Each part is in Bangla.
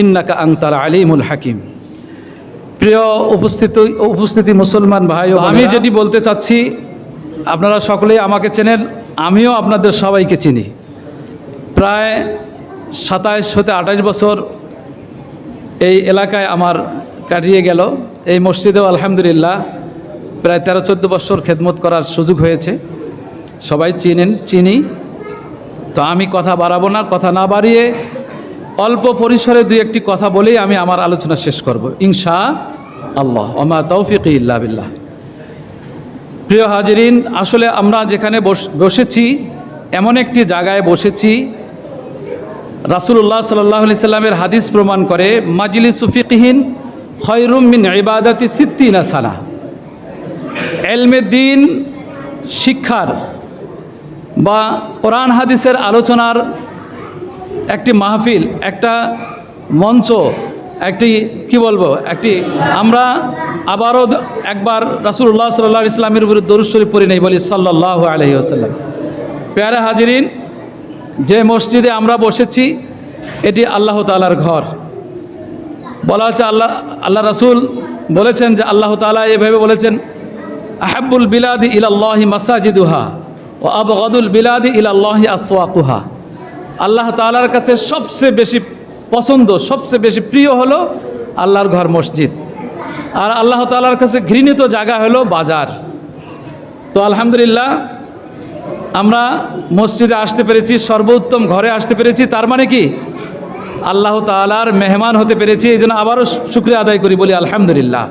ইন্নাকা আংতাল আলিমুল হাকিম। প্রিয় উপস্থিত উপস্থিতি মুসলমান ভাই আমি যেটি বলতে চাচ্ছি আপনারা সকলেই আমাকে চেনেন আমিও আপনাদের সবাইকে চিনি। প্রায় সাতাইশ হতে আঠাশ বছর এই এলাকায় আমার কাটিয়ে গেল। এই মসজিদেও আলহামদুলিল্লাহ প্রায় তেরো চোদ্দ বছর খেদমত করার সুযোগ হয়েছে। সবাই চিনেন চিনি। তো আমি কথা বাড়াবো না কথা না বাড়িয়ে অল্প পরিসরে দুই একটি কথা বলেই আমি আমার আলোচনা শেষ করব। ইনশা আল্লাহ, ওমা তৌফিক ইল্লা বিল্লাহ। প্রিয় হাজিরিন, আসলে আমরা যেখানে বস- বসেছি, এমন একটি জায়গায় বসেছি রাসুল্লাহ সাল্লাহ সাল্লামের হাদিস প্রমাণ করে মাজলি সুফিকহীন খয়রুম মিন ইবাদাতি সিদ্দিনা সানা। এলমে দিন, শিক্ষার বা কোরআন হাদিসের আলোচনার একটি মাহফিল, একটা মঞ্চ, একটি, কি বলব, একটি, আমরা আবারও একবার রাসুল্লাহ সাল্লাহ ইসলামের উপরে দরুশ্বরী পড়ি নেই, বলি সাল্লাহ আলহি আসাল্লাম পেয়ারা হাজিরিন, যে মসজিদে আমরা বসেছি, এটি আল্লাহ তালার ঘর। বলা হচ্ছে আল্লাহ আল্লাহ রাসুল বলেছেন যে আল্লাহ তালা এভাবে বলেছেন আহাবুল বিলাদি ইলাল্লাহি মাসাজিদুহা ও আবগদুল বিলাদি ইলাল্লাহি আসওয়াকুহা। আল্লাহ তালার কাছে সবচেয়ে বেশি পছন্দ, সবচেয়ে বেশি প্রিয় হলো আল্লাহর ঘর মসজিদ। আর আল্লাহ তালার কাছে ঘৃণিত জায়গা হলো বাজার। তো আলহামদুলিল্লাহ, আমরা মসজিদে আসতে পেরেছি, সর্বোত্তম ঘরে আসতে পেরেছি, তার মানে কি? আল্লাহ তালার মেহমান হতে পেরেছি, এই জন্য আবারও শুক্রিয়া আদায় করি, বলি আলহামদুলিল্লাহ।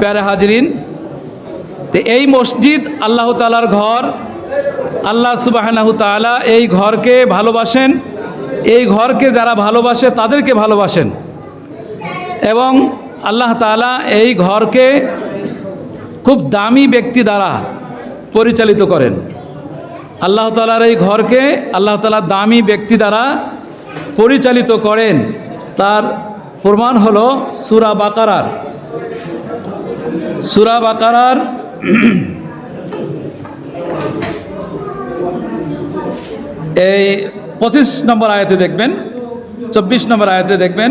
প্যারে হাজরিন, তো এই মসজিদ আল্লাহ তালার ঘর আল্লাহ সুবাহানাহু তালা এই ঘরকে ভালোবাসেন। এই ঘরকে যারা ভালোবাসে তাদেরকে ভালোবাসেন। এবং আল্লাহ তালা এই ঘরকে খুব দামি ব্যক্তি দ্বারা পরিচালিত করেন। আল্লাহ তালার এই ঘরকে আল্লাহ তালা দামি ব্যক্তি দ্বারা পরিচালিত করেন। তার প্রমাণ হল সুরা বাকারার। সুরা বাকারার এই পঁচিশ নম্বর আয়াতে দেখবেন, চব্বিশ নম্বর আয়াতে দেখবেন,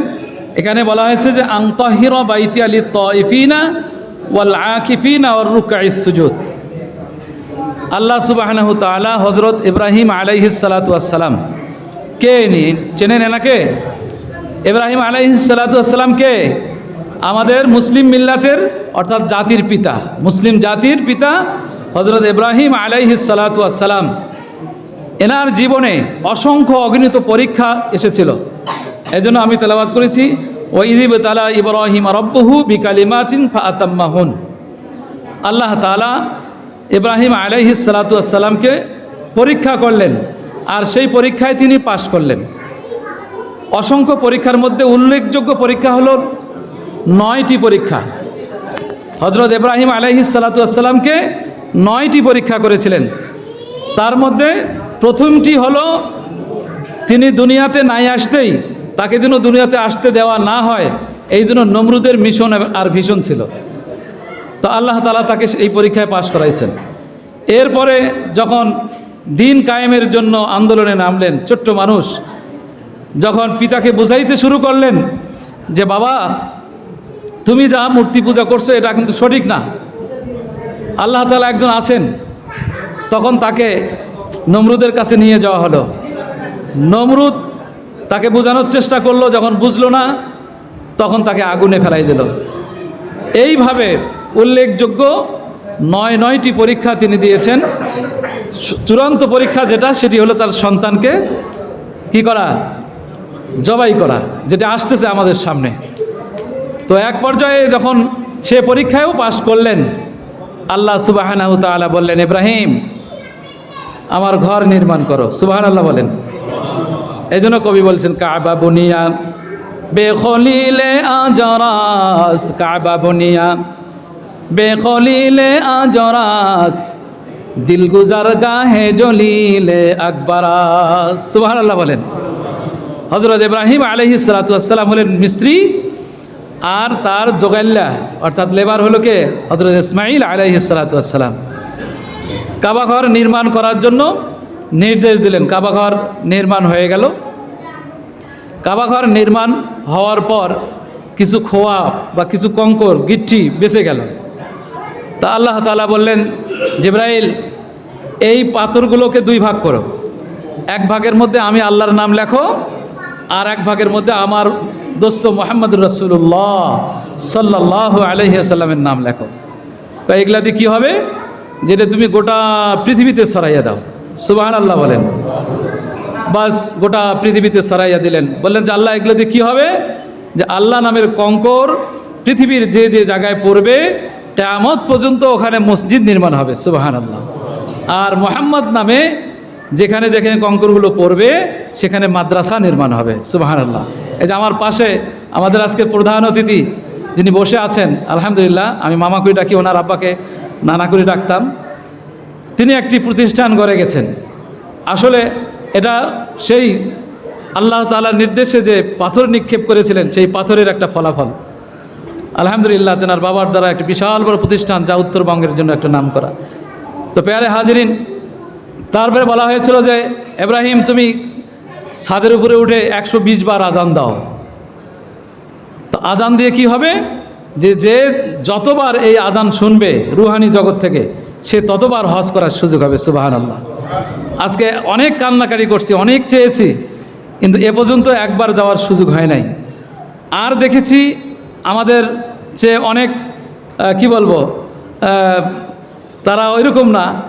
এখানে বলা হয়েছে যে আন্তহির বাইতি আলী তফিনা ওয়াল আকিফিনা ওর রুকাই সুজুদ। আল্লাহ তালা হজরত ইব্রাহিম আলাইহিসালাতাম কে নি চেনেন এনাকে? ইব্রাহিম আলাইহিসালাতাম কে? আমাদের মুসলিম মিল্লাতের, অর্থাৎ জাতির পিতা, মুসলিম জাতির পিতা হজরত ইব্রাহিম আলাইহিসালাতাম এনার জীবনে অসংখ্য অগণিত পরীক্ষা এসেছিল। এজন্য আমি তেলাবাদ করেছি ও ইদিব তালা ইব্রাহিম রব্বহু বিকালিমাতিন ফাতাম্মাহুন আল্লাহ তালা ইব্রাহিম আলাইহিস সালাতামকে পরীক্ষা করলেন, আর সেই পরীক্ষায় তিনি পাশ করলেন। অসংখ্য পরীক্ষার মধ্যে উল্লেখযোগ্য পরীক্ষা হল নয়টি পরীক্ষা। হজরত ইব্রাহিম আলাইহিস সালাতামকে নয়টি পরীক্ষা করেছিলেন। তার মধ্যে প্রথমটি হলো, তিনি দুনিয়াতে নাই আসতেই, তাকে যেন দুনিয়াতে আসতে দেওয়া না হয়, এই জন্য নমরুদের মিশন আর ভীষণ ছিল। তো আল্লাহ তালা তাকে এই পরীক্ষায় পাশ করাইছেন। এরপরে যখন দিন কায়েমের জন্য আন্দোলনে নামলেন, ছোট্ট মানুষ, যখন পিতাকে বুঝাইতে শুরু করলেন যে, বাবা, তুমি যা মূর্তি পূজা করছ, এটা কিন্তু সঠিক না। আল্লাহ তালা একজন আছেন, তখন তাকে নমরুদের কাছে নিয়ে যাওয়া হলো। নমরুদ তাকে বোঝানোর চেষ্টা করল, যখন বুঝলো না, তখন তাকে আগুনে ফেলাই দিল। এইভাবে উল্লেখযোগ্য নয় নয়টি পরীক্ষা তিনি দিয়েছেন। চূড়ান্ত পরীক্ষা যেটা, সেটি হলো তার সন্তানকে কি করা? জবাই করা, যেটা আসতেছে আমাদের সামনে। তো এক পর্যায়ে যখন সে পরীক্ষায়ও পাশ করলেন, আল্লাহ তাআলা বললেন, ইব্রাহিম আমার ঘর নির্মাণ করো। সুবাহান আল্লাহ বলেন। এই জন্য কবি বলছেন, কাবা বুনিয়া, বেখলিলে আজরাস কাবা বুনিয়া, বেখলিলে আজরাস দিল গুজার গাহে জলিলে আকবরাস সুবাহান আল্লাহ বলেন। হজরত ইব্রাহিম আলহি সালাতাম হলেন মিস্ত্রি, আর তার জোগাল্লা অর্থাৎ লেবার হলো কে? হজরত ইসমাইল আলহি সালাতাম কাবাঘর নির্মাণ করার জন্য নির্দেশ দিলেন। কাবাঘর নির্মাণ হয়ে গেল। কাবাঘর নির্মাণ হওয়ার পর কিছু খোয়া বা কিছু কঙ্কর, গিট্টি বেঁচে গেল। তা আল্লাহ তালা বললেন, জিব্রাইল, এই পাথরগুলোকে দুই ভাগ করো। এক ভাগের মধ্যে আমি আল্লাহর নাম লেখো, আর এক ভাগের মধ্যে আমার দোস্ত মোহাম্মদ রসুল্লাহ সাল্লাহ আলহিহাসাল্লামের নাম লেখো। তো এগুলা দিয়ে কী হবে? যেটা তুমি গোটা পৃথিবীতে সরাইয়া দাও। সুবাহান আল্লাহ বলেন। বাস গোটা পৃথিবীতে সরাইয়া দিলেন। বললেন যে আল্লাহ এগুলোতে কী হবে? যে আল্লাহ নামের কঙ্কর পৃথিবীর যে যে জায়গায় পড়বে, কেয়ামত পর্যন্ত ওখানে মসজিদ নির্মাণ হবে। সুবাহান আল্লাহ আর মোহাম্মদ নামে যেখানে যেখানে কঙ্করগুলো পড়বে, সেখানে মাদ্রাসা নির্মাণ হবে। সুবাহান আল্লাহ এই যে আমার পাশে আমাদের আজকে প্রধান অতিথি যিনি বসে আছেন, আলহামদুলিল্লাহ, আমি মামাকুই ডাকি, ওনার আব্বাকে। নানা করে ডাকতাম। তিনি একটি প্রতিষ্ঠান গড়ে গেছেন। আসলে এটা সেই আল্লাহ তাআলার নির্দেশে যে পাথর নিক্ষেপ করেছিলেন, সেই পাথরের একটা ফলাফল। আলহামদুলিল্লাহ, তেনার বাবার দ্বারা একটি বিশাল বড় প্রতিষ্ঠান, যা উত্তরবঙ্গের জন্য একটা নাম করা তো পেয়ারে হাজিরিন তারপরে বলা হয়েছিল যে, এব্রাহিম, তুমি ছাদের উপরে উঠে একশো বিশ বার আজান দাও। তো আজান দিয়ে কি হবে? যে যে যতবার এই আজান শুনবে রুহানি জগৎ থেকে, সে ততবার হজ করার সুযোগ হবে সুবাহান আল্লাহ আজকে অনেক কান্নাকারি করছি, অনেক চেয়েছি, কিন্তু এ পর্যন্ত একবার যাওয়ার সুযোগ হয় নাই। আর দেখেছি আমাদের চেয়ে অনেক কি বলব তারা ওইরকম না,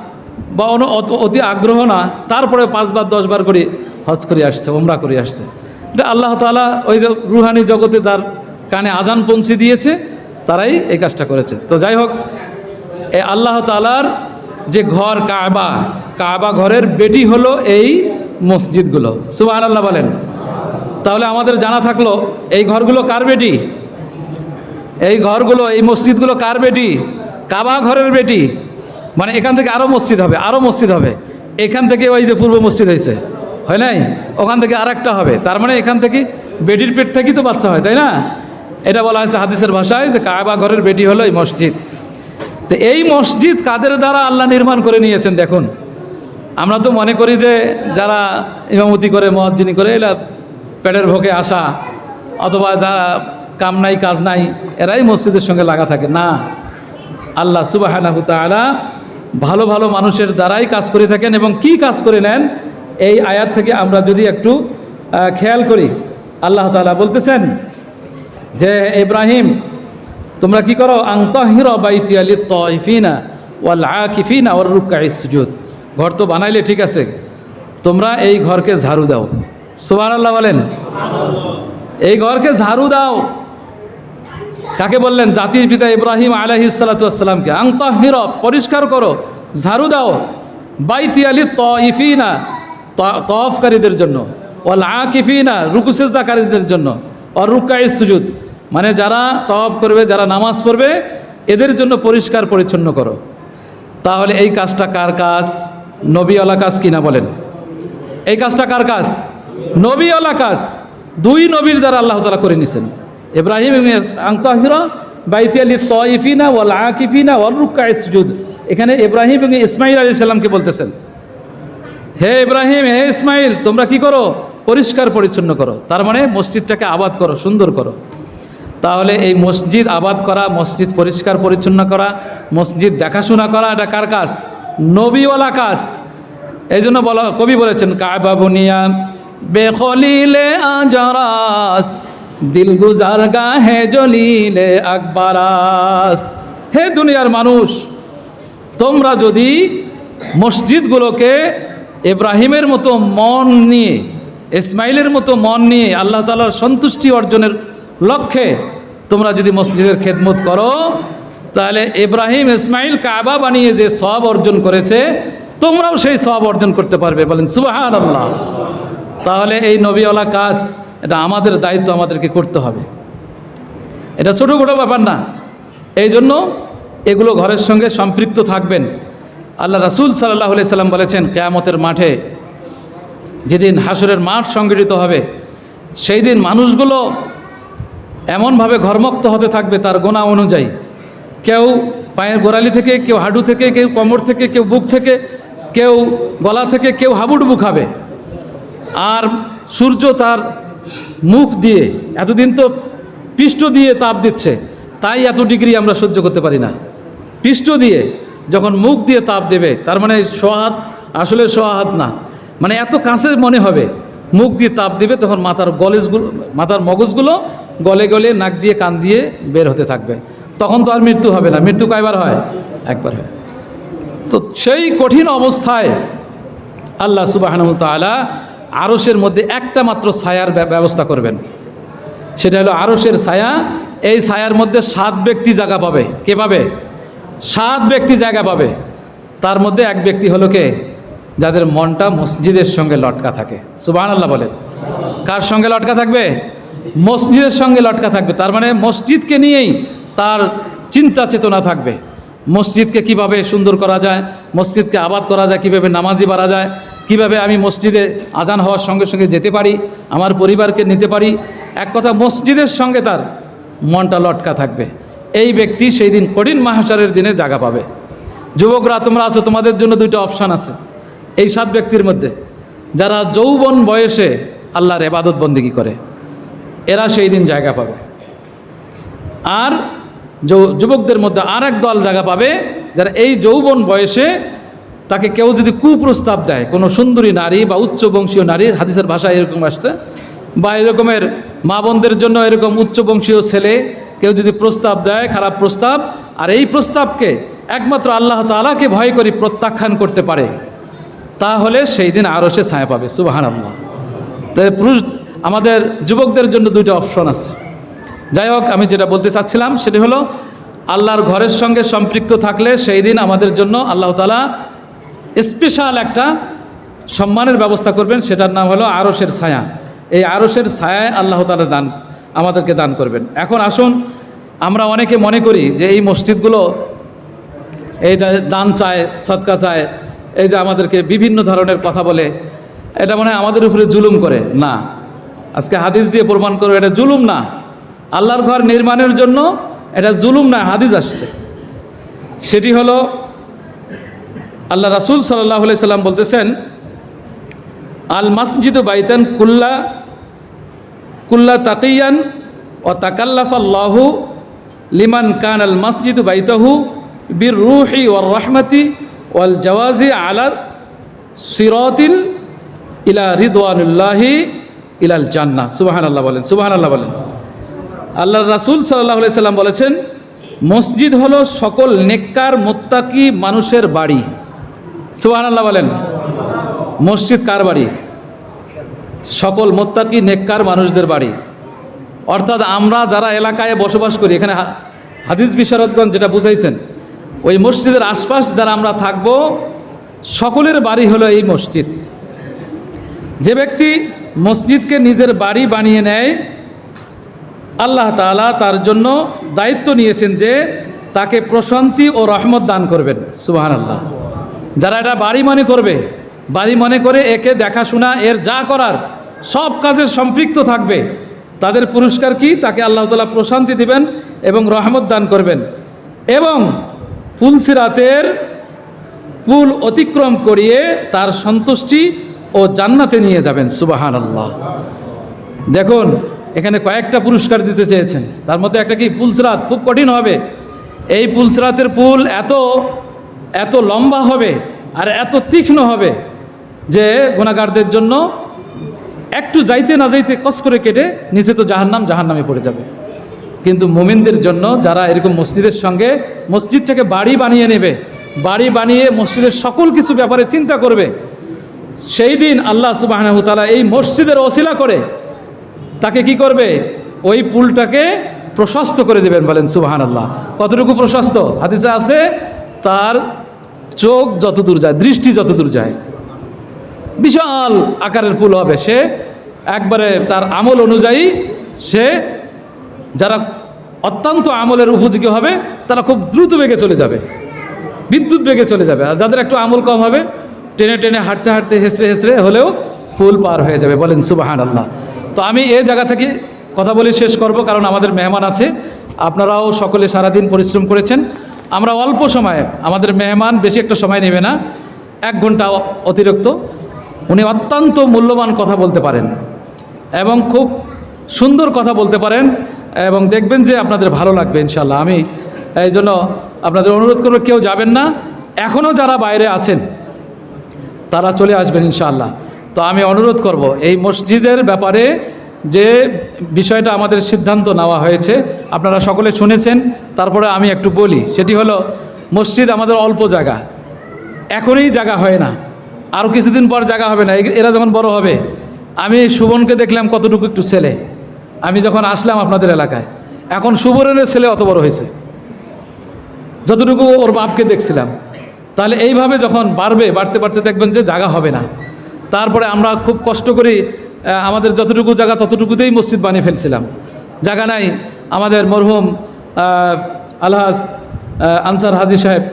বা অত- আগ্রহ না, তারপরে পাঁচবার, দশবার করে হজ করে আসছে ওমরা করে আসছে। আল্লাহ তাআলা ওই যে রুহানি জগতে যার কানে আজান পৌঁছে দিয়েছে, তারাই এই কাজটা করেছে। তো যাই হোক এই আল্লাহ তালার যে ঘর কাবা কাবা ঘরের বেটি হলো এই মসজিদগুলো। সুবাহ আল্লাহ বলেন। তাহলে আমাদের জানা থাকল, এই ঘরগুলো কার বেটি? এই ঘরগুলো, এই মসজিদগুলো কার বেটি? কাবা ঘরের বেটি। মানে এখান থেকে আরও মসজিদ হবে আরও মসজিদ হবে। এখান থেকে ওই যে পূর্ব মসজিদ হয়েছে। হয় নাই? ওখান থেকে আরেকটা হবে। তার মানে এখান থেকে বেটির পেট থেকেই তো বাচ্চা হয়, তাই না? এটা বলা হয়েছে হাদিসের ভাষায় যে কাবা ঘরের বেটি হলো এই মসজিদ। তো এই মসজিদ কাদের দ্বারা আল্লাহ নির্মাণ করে নিয়েছেন দেখুন। আমরা তো মনে করি যে যারা ইমামতি করে, মহাজিনী করে, এরা পেটের ভোগে আসা, অথবা যারা কাম নাই, কাজ নাই, এরাই মসজিদের সঙ্গে লাগা থাকে। না, আল্লাহ সুবাহ ভালো ভালো মানুষের দ্বারাই কাজ করে থাকেন এবং কি কাজ করে নেন, এই আয়াত থেকে আমরা যদি একটু খেয়াল করি, আল্লাহ তালা বলতেছেন যে ইব্রাহিম, তোমরা কি করো? আংতহির বাইতি ওর সুজুদ। ঘর তো বানাইলে ঠিক আছে, তোমরা এই ঘরকে ঝাড়ু দাও। সুবাহ আল্লাহ বলেন। এই ঘরকে ঝাড়ু দাও। কাকে বললেন? জাতির পিতা ইব্রাহিম আলহি সালাতামকে আংতহির পরিষ্কার করো, ঝাড়ু দাও। বাইতি আলি ইফিনা তফকারীদের জন্য। ওয়াল আকিফিনা রুকুসেজদাকারীদের জন্য। অর রুকাই সুজুদ। মানে যারা তফ করবে, যারা নামাজ পড়বে, এদের জন্য পরিষ্কার পরিচ্ছন্ন করো। তাহলে এই কাজটা কার কাজ? নবীওয়ালা কাজ কিনা বলেন? এই কাজটা কার কাজ? নবীওয়ালা কাজ। দুই নবীর দ্বারা আল্লাহ তালা করে নিছেন। ইব্রাহিম আংতাহিরা বাইতি আলী তইফিনা ওয়াল আকিফিনা ওয়াল রুক্কা ইসজুদ এখানে ইব্রাহিম এবং ইসমাইল আলী সাল্লামকে বলতেছেন। হে ইব্রাহিম, হে ইসমাইল তোমরা কি করো? পরিষ্কার পরিচ্ছন্ন করো। তার মানে মসজিদটাকে আবাদ করো, সুন্দর করো। তাহলে এই মসজিদ আবাদ করা, মসজিদ পরিষ্কার পরিচ্ছন্ন করা, মসজিদ দেখাশোনা করা, এটা কার কাজ? নবীওয়ালা কাজ। এই জন্য বলা, কবি বলেছেন, কাবা বুনিয়া বেখলিলে আজরাস দিল গুজার গাহে জলিলে আকবারাস। হে দুনিয়ার মানুষ, তোমরা যদি মসজিদগুলোকে ইব্রাহিমের মতো মন নিয়ে ইসমাইলের মতো মন নিয়ে আল্লাহ তালার সন্তুষ্টি অর্জনের লক্ষ্যে তোমরা যদি মসজিদের খেদমত করো, তাহলে ইব্রাহিম ইসমাইল কাবা বানিয়ে যে সব অর্জন করেছে, তোমরাও সেই সব অর্জন করতে পারবে। বলেন সুবাহান আল্লাহ তাহলে এই নবীওয়ালা কাজ, এটা আমাদের দায়িত্ব, আমাদেরকে করতে হবে। এটা ছোটো বড়ো ব্যাপার না। এই জন্য এগুলো ঘরের সঙ্গে সম্পৃক্ত থাকবেন। আল্লাহ রাসুল সাল্লাহ সাল্লাম বলেছেন, কেয়ামতের মাঠে যেদিন হাসরের মাঠ সংগঠিত হবে, সেই দিন মানুষগুলো এমনভাবে ঘরমুক্ত হতে থাকবে তার গোনা অনুযায়ী। কেউ পায়ের গোড়ালি থেকে, কেউ হাডু থেকে, কেউ কোমর থেকে, কেউ বুক থেকে, কেউ গলা থেকে, কেউ হাবুডুবু খাবে। আর সূর্য তার মুখ দিয়ে, এতদিন তো পৃষ্ঠ দিয়ে তাপ দিচ্ছে, তাই এত ডিগ্রি আমরা সহ্য করতে পারি না। পৃষ্ঠ দিয়ে যখন মুখ দিয়ে তাপ দেবে, তার মানে সোহাত, আসলে সোহাত না। মানে এত কাছে মনে হবে। মুখ দিয়ে তাপ দেবে, তখন মাথার গলেজগুলো, মাথার মগজগুলো গলে গলে নাক দিয়ে, কান দিয়ে বের হতে থাকবে। তখন তো আর মৃত্যু হবে না। মৃত্যু কয়বার হয়? একবার হয়। তো সেই কঠিন অবস্থায় আল্লাহ সুবাহ তালা আরসের মধ্যে একটা মাত্র ছায়ার ব্যবস্থা করবেন। সেটা হলো আরসের ছায়া। এই ছায়ার মধ্যে সাত ব্যক্তি জায়গা পাবে। কে পাবে? সাত ব্যক্তি জায়গা পাবে। তার মধ্যে এক ব্যক্তি হলো কে? যাদের মনটা মসজিদের সঙ্গে লটকা থাকে। সুবাহ আল্লাহ বলেন। কার সঙ্গে লটকা থাকবে? মসজিদের সঙ্গে লটকা থাকবে। তার মানে মসজিদকে নিয়েই তার চিন্তা চেতনা থাকবে। মসজিদকে কীভাবে সুন্দর করা যায়, মসজিদকে আবাদ করা যায়, কীভাবে নামাজি বাড়া যায়, কীভাবে আমি মসজিদে আজান হওয়ার সঙ্গে সঙ্গে যেতে পারি, আমার পরিবারকে নিতে পারি, এক কথা মসজিদের সঙ্গে তার মনটা লটকা থাকবে। এই ব্যক্তি সেই দিন কঠিন মাহাসারের দিনে জায়গা পাবে। যুবকরা, তোমরা আছো, তোমাদের জন্য দুইটা অপশান আছে। এই সাত ব্যক্তির মধ্যে যারা যৌবন বয়সে আল্লাহর এবাদত বন্দিগি করে, এরা সেই দিন জায়গা পাবে। আর যুবকদের মধ্যে আর এক দল জায়গা পাবে যারা এই যৌবন বয়সে তাকে কেউ যদি কুপ্রস্তাব দেয়, কোনো সুন্দরী নারী বা উচ্চ বংশীয় নারী, হাদিসের ভাষায় এরকম আসছে, বা এরকমের মা বোনদের জন্য এরকম উচ্চ বংশীয় ছেলে কেউ যদি প্রস্তাব দেয়, খারাপ প্রস্তাব, আর এই প্রস্তাবকে একমাত্র আল্লাহ তাআলাকে ভয় করে প্রত্যাখ্যান করতে পারে তাহলে সেই দিন আরও সে ছায়া পাবে সুবাহান আল্লাহ তাই পুরুষ, আমাদের যুবকদের জন্য দুইটা অপশন আছে। যাই হোক, আমি যেটা বলতে চাচ্ছিলাম সেটি হলো, আল্লাহর ঘরের সঙ্গে সম্পৃক্ত থাকলে সেই দিন আমাদের জন্য আল্লাহ তালা স্পেশাল একটা সম্মানের ব্যবস্থা করবেন, সেটার নাম হলো আরসের ছায়া। এই আরসের ছায়ায় আল্লাহ তালা দান, আমাদেরকে দান করবেন। এখন আসুন, আমরা অনেকে মনে করি যে এই মসজিদগুলো, এই দান চায়, সৎকা চায় এই যে আমাদেরকে বিভিন্ন ধরনের কথা বলে, এটা মনে আমাদের উপরে জুলুম করে। না। আজকে হাদিস দিয়ে প্রমাণ করো, এটা জুলুম না। আল্লাহর ঘর নির্মাণের জন্য এটা জুলুম না, হাদিস আসছে। সেটি হলো, আল্লাহ রাসূল সাল্লাহ সাল্লাম বলতেছেন, আল মাসজিদ বাইতান কুল্লা কুল্লা তাকিয়ান ও তাকাল্লাফাল্লাহু লিমান কান আল মসজিদ বাইতাহু বীর রুহি ওর রহমতি ওয়াল জওয়াজি আলা সিরতিল ইলা রিদওয়ানুল্লাহি ইলাল জান্নাহ। সুবাহান আল্লাহ বলেন সুবাহান আল্লাহ বলেন। আল্লাহ রাসূল সাল্লাহ সাল্লাম বলেছেন, মসজিদ হলো সকল নেককার, মোত্তাকি মানুষের বাড়ি। সুবাহান আল্লাহ বলেন, মসজিদ কার বাড়ি? সকল মোত্তাকি, নেককার মানুষদের বাড়ি। অর্থাৎ আমরা যারা এলাকায় বসবাস করি, এখানে হাদিস বিশারদগঞ্জ যেটা বুঝাইছেন ওই মসজিদের আশপাশ যারা আমরা থাকব, সকলের বাড়ি হলো এই মসজিদ। যে ব্যক্তি মসজিদকে নিজের বাড়ি বানিয়ে নেয়, আল্লাহ তাআলা তার জন্য দায়িত্ব নিয়েছেন যে তাকে প্রশান্তি ও রহমত দান করবেন সুবাহান আল্লাহ যারা এটা বাড়ি মনে করবে, বাড়ি মনে করে একে দেখাশোনা, এর যা করার, সব কাজে সম্পৃক্ত থাকবে, তাদের পুরস্কার কি? তাকে আল্লাহ তালা প্রশান্তি দিবেন এবং রহমত দান করবেন। এবং ফুলসিরাতের পুল অতিক্রম করিয়ে তার সন্তুষ্টি ও জান্নাতে নিয়ে যাবেন সুবাহান আল্লাহ দেখুন, এখানে কয়েকটা পুরস্কার দিতে চেয়েছেন। তার মধ্যে একটা কি? পুলসরাত খুব কঠিন হবে। এই পুলসরাতের পুল এত এত লম্বা হবে আর এত তীক্ষ্ণ হবে যে গুণাগারদের জন্য একটু যাইতে না যাইতে কস করে কেটে নিচে তো জাহান্নাম, জাহান্নামে পড়ে যাবে। কিন্তু মোমিনদের জন্য যারা এরকম মসজিদের সঙ্গে মসজিদটাকে বাড়ি বানিয়ে নেবে, বাড়ি বানিয়ে মসজিদের সকল কিছু ব্যাপারে চিন্তা করবে, সেই দিন আল্লাহ সুবাহ এই মসজিদের ওসিলা করে তাকে কি করবে? ওই পুলটাকে প্রশস্ত করে দেবেন বলেন সুবাহান আল্লাহ কতটুকু প্রশস্ত? হাদিসে আছে, তার চোখ যতদূর যায়, দৃষ্টি যতদূর যায়, বিশাল আকারের পুল হবে সে। একবারে তার আমল অনুযায়ী সে যারা অত্যন্ত আমলের উপযোগী হবে, তারা খুব দ্রুত বেগে চলে যাবে। বিদ্যুৎ বেগে চলে যাবে। আর যাদের একটু আমল কম হবে, টেনে টেনে হাঁটতে হাঁটতে হেসড়ে হেসড়ে হলেও ফুল পার হয়ে যাবে বলেন সুবাহান আল্লাহ তো আমি এই জায়গা থেকে কথা বলে শেষ করব, কারণ আমাদের মেহমান আছে। আপনারাও সকলে সারাদিন পরিশ্রম করেছেন। আমরা অল্প সময়ে, আমাদের মেহমান বেশি একটা সময় নেবে না, এক ঘণ্টা অতিরিক্ত। উনি অত্যন্ত মূল্যবান কথা বলতে পারেন এবং খুব সুন্দর কথা বলতে পারেন। এবং দেখবেন যে আপনাদের ভালো লাগবে ইনশাল্লাহ আমি এই জন্য আপনাদের অনুরোধ করব, কেউ যাবেন না। এখনও যারা বাইরে আছেন, তারা চলে আসবেন ইনশাআল্লাহ। তো আমি অনুরোধ করব, এই মসজিদের ব্যাপারে যে বিষয়টা আমাদের সিদ্ধান্ত নেওয়া হয়েছে, আপনারা সকলে শুনেছেন, তারপরে আমি একটু বলি, সেটি হলো মসজিদ আমাদের অল্প জায়গা। এখনই জায়গা হয় না। আরও কিছুদিন পর জায়গা হবে না। এরা যখন বড় হবে, আমি সুবনকে দেখলাম কতটুকু একটু ছেলে। আমি যখন আসলাম আপনাদের এলাকায়, এখন সুবনের ছেলে অত বড় হয়েছে। যতটুকু ওর বাপকে দেখছিলাম, তাহলে এইভাবে যখন বাড়বে, বাড়তে বাড়তে দেখবেন যে জায়গা হবে না। তারপরে আমরা খুব কষ্ট করি আমাদের যতটুকু জায়গা ততটুকুতেই মসজিদ বানিয়ে ফেলছিলাম। জায়গা নাই, আমাদের মরহুম আলহাজ আনসার হাজি সাহেব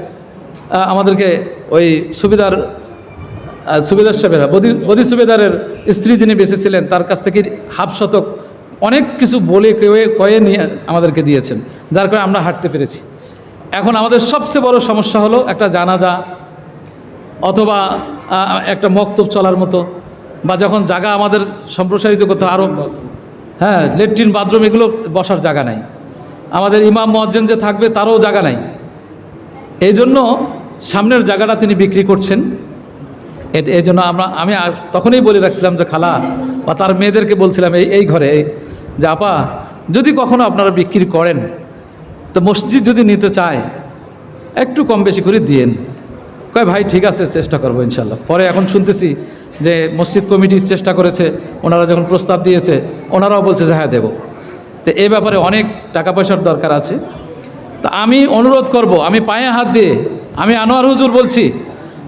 আমাদেরকে ওই সুবিধার সুবেদার সাহেবেরা, বদি বদি সুবেদারের স্ত্রী যিনি বেঁচেছিলেন তার কাছ থেকে হাফ শতক অনেক কিছু বলে কয়ে কয়ে নিয়ে আমাদেরকে দিয়েছেন যার কারণে আমরা হাঁটতে পেরেছি। এখন আমাদের সবচেয়ে বড় সমস্যা হলো একটা জানাজা অথবা একটা মক্তব চলার মতো বা যখন জায়গা আমাদের সম্প্রসারিত করতে আরও হ্যাঁ লেট্রিন বাথরুম এগুলো বসার জায়গা নাই। আমাদের ইমাম মজ্জেন যে থাকবে তারও জায়গা নাই। এই জন্য সামনের জায়গাটা তিনি বিক্রি করছেন। এই জন্য আমরা আমি তখনই বলে রাখছিলাম যে খালা বা তার মেয়েদেরকে বলছিলাম এই এই ঘরে এই যে আপা, যদি কখনো আপনারা বিক্রি করেন, তো মসজিদ যদি নিতে চায়, একটু কম বেশি করে দিয়েন। কয়, ভাই, ঠিক আছে, চেষ্টা করব ইনশাল্লাহ। পরে এখন শুনতেছি যে মসজিদ কমিটি চেষ্টা করেছে, ওনারা যখন প্রস্তাব দিয়েছে, ওনারাও বলছে যে হ্যাঁ দেবো। তো এ ব্যাপারে অনেক টাকা পয়সার দরকার আছে। তা আমি অনুরোধ করব, আমি পায়ে হাত দিয়ে, আমি আনোয়ার হুজুর বলছি,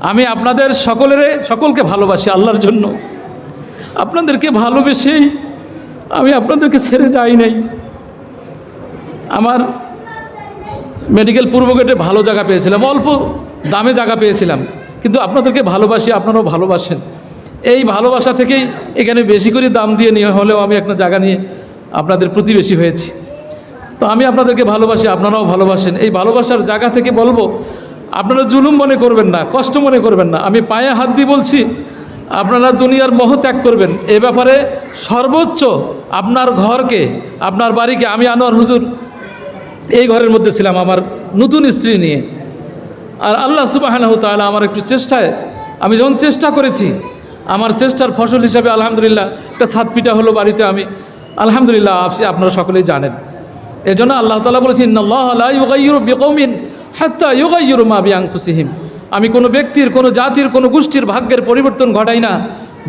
আমি আপনাদের সকলের, সকলকে ভালোবাসি আল্লাহর জন্য। আপনাদেরকে ভালোবেসেই আমি আপনাদেরকে ছেড়ে যাই নাই। আমার মেডিকেল পূর্ব গেটে ভালো জায়গা পেয়েছিলাম, অল্প দামে জায়গা পেয়েছিলাম। কিন্তু আপনাদেরকে ভালোবাসি, আপনারাও ভালোবাসেন। এই ভালোবাসা থেকেই এখানে বেশি করে দাম দিয়ে নিয়ে হলেও আমি একটা জায়গা নিয়ে আপনাদের প্রতিবেশী হয়েছি। তো আমি আপনাদেরকে ভালোবাসি, আপনারাও ভালোবাসেন। এই ভালোবাসার জায়গা থেকে বলব, আপনারা জুলুম মনে করবেন না, কষ্ট মনে করবেন না। আমি পায়ে হাত দিয়ে বলছি আপনারা দুনিয়ার মোহ ত্যাগ করবেন। এ ব্যাপারে সর্বোচ্চ আপনার ঘরকে, আপনার বাড়িকে, আমি আনোয়ার হুজুর এই ঘরের মধ্যে ছিলাম আমার নতুন স্ত্রী নিয়ে। আর আল্লাহ সুবাহ তাআলা আমার একটু চেষ্টায়, আমি যখন চেষ্টা করেছি, আমার চেষ্টার ফসল হিসাবে আলহামদুলিল্লাহ একটা সাত পিঠা হলো বাড়িতে আমি। আলহামদুলিল্লাহ আপনি আপনারা সকলেই জানেন। এই জন্য আল্লাহ তালা বলেছেন বেকৌমিন হাত্তা ইউগাইয়ুর মা বিয়াং খুশিহিম আমি কোনো ব্যক্তির, কোনো জাতির, কোনো গোষ্ঠীর ভাগ্যের পরিবর্তন ঘটাই না।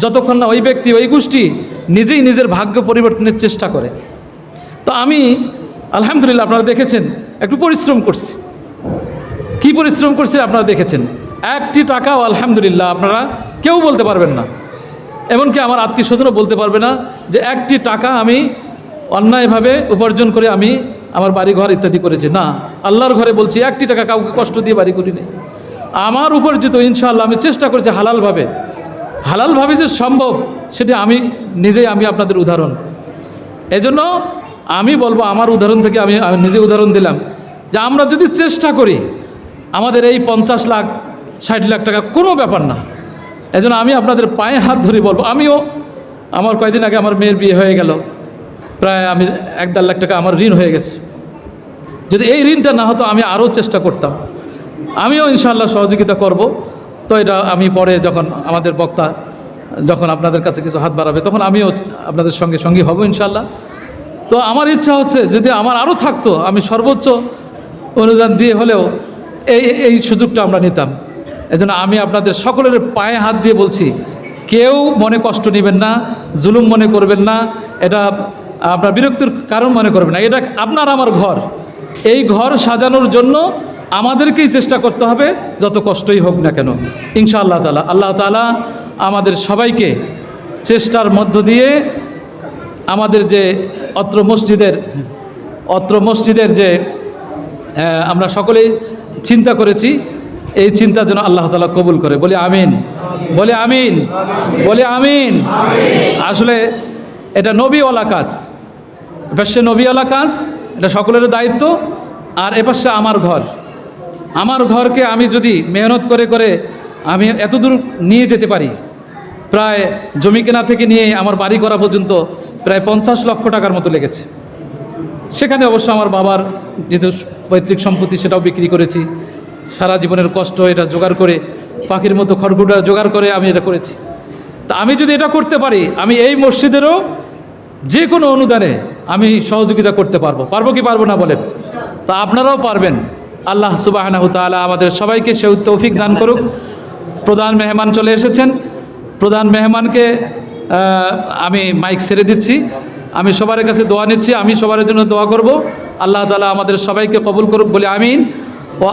যতক্ষণ না ওই ব্যক্তি, ওই গোষ্ঠী নিজেই নিজের ভাগ্য পরিবর্তনের চেষ্টা করে। তো আমি, আলহামদুলিল্লাহ আপনারা দেখেছেন, একটু পরিশ্রম করছি। কি পরিশ্রম করছে আপনারা দেখেছেন? একটি টাকাও আলহামদুলিল্লাহ আপনারা কেউ বলতে পারবেন না। এমনকি আমার আত্মীয় স্বজনও বলতে পারবে না যে একটি টাকা আমি অন্যায়ভাবে উপার্জন করে আমি আমার বাড়ি ঘর ইত্যাদি করেছি। না, আল্লাহর ঘরে বলছি, একটি টাকা কাউকে কষ্ট দিয়ে বাড়ি করিনি আমার উপার্জিত ইনশাআল্লাহ আমি চেষ্টা করেছি হালালভাবে হালালভাবে যে সম্ভব, সেটা আমি নিজেই আমি আপনাদের উদাহরণ। এজন্য আমি বলব আমার উদাহরণ থেকে আমি নিজে উদাহরণ দিলাম যে আমরা যদি চেষ্টা করি, আমাদের এই পঞ্চাশ লাখ, ষাট লাখ টাকা কোনো ব্যাপার না। এজন্য আমি আপনাদের পায়ে হাত ধরে বলব, আমিও আমার কয়েকদিন আগে আমার মেয়ের বিয়ে হয়ে গেল, প্রায় আমি এক দেড় লাখ টাকা আমার ঋণ হয়ে গেছে। যদি এই ঋণটা না হতো আমি আরও চেষ্টা করতাম। আমিও ইনশাল্লাহ সহযোগিতা করব। তো এটা আমি পরে যখন আমাদের বক্তা যখন আপনাদের কাছে কিছু হাত বাড়াবে, তখন আমিও আপনাদের সঙ্গে সঙ্গী হব ইনশাল্লাহ তো আমার ইচ্ছা হচ্ছে যদি আমার আরও থাকতো, আমি সর্বোচ্চ অনুদান দিয়ে হলেও এই এই সুযোগটা আমরা নিতাম। এজন্য আমি আপনাদের সকলের পায়ে হাত দিয়ে বলছি, কেউ মনে কষ্ট নেবেন না, জুলুম মনে করবেন না, এটা আপনার বিরক্তির কারণ মনে করবেন না। এটা আপনার আমার ঘর। এই ঘর সাজানোর জন্য আমাদেরকেই চেষ্টা করতে হবে, যত কষ্টই হোক না কেন। ইনশা আল্লাহ তালা আল্লাহ তালা আমাদের সবাইকে চেষ্টার মধ্য দিয়ে আমাদের যে অত্র মসজিদের অত্র মসজিদের যে আমরা সকলেই চিন্তা করেছি, এই চিন্তা যেন আল্লাহ তালা কবুল করে। বলে আমিন। বলে আমিন। বলে আমিন। আসলে এটা নবীওয়ালা কাজ। এপাশে নবীওয়ালা কাজ, এটা সকলের দায়িত্ব, আর এপাশে আমার ঘর। আমার ঘরকে আমি যদি মেহনত করে করে আমি এত দূর নিয়ে যেতে পারি, প্রায় জমি কেনা থেকে নিয়ে আমার বাড়ি করা পর্যন্ত প্রায় পঞ্চাশ লক্ষ টাকার মতো লেগেছে। সেখানে অবশ্য আমার বাবার যেহেতু পৈতৃক সম্পত্তি সেটাও বিক্রি করেছি। সারা জীবনের কষ্ট, এটা জোগাড় করে, পাখির মতো খড়গুটা জোগাড় করে আমি এটা করেছি। তা আমি যদি এটা করতে পারি, আমি এই মসজিদেরও যে কোনো অনুদানে আমি সহযোগিতা করতে পারব। পারব কি পারব না বলেন? তা আপনারাও পারবেন। আল্লাহ সুবাহ আমাদের সবাইকে সে তৌফিক দান করুক। প্রধান মেহমান চলে এসেছেন। প্রধান মেহমানকে আমি মাইক ছেড়ে দিচ্ছি। আমি সবার কাছে দোয়া নিচ্ছি। আমি সবার জন্য দোয়া করব। আল্লাহ তালা আমাদের সবাইকে কবুল করুক বলে আমিন। ও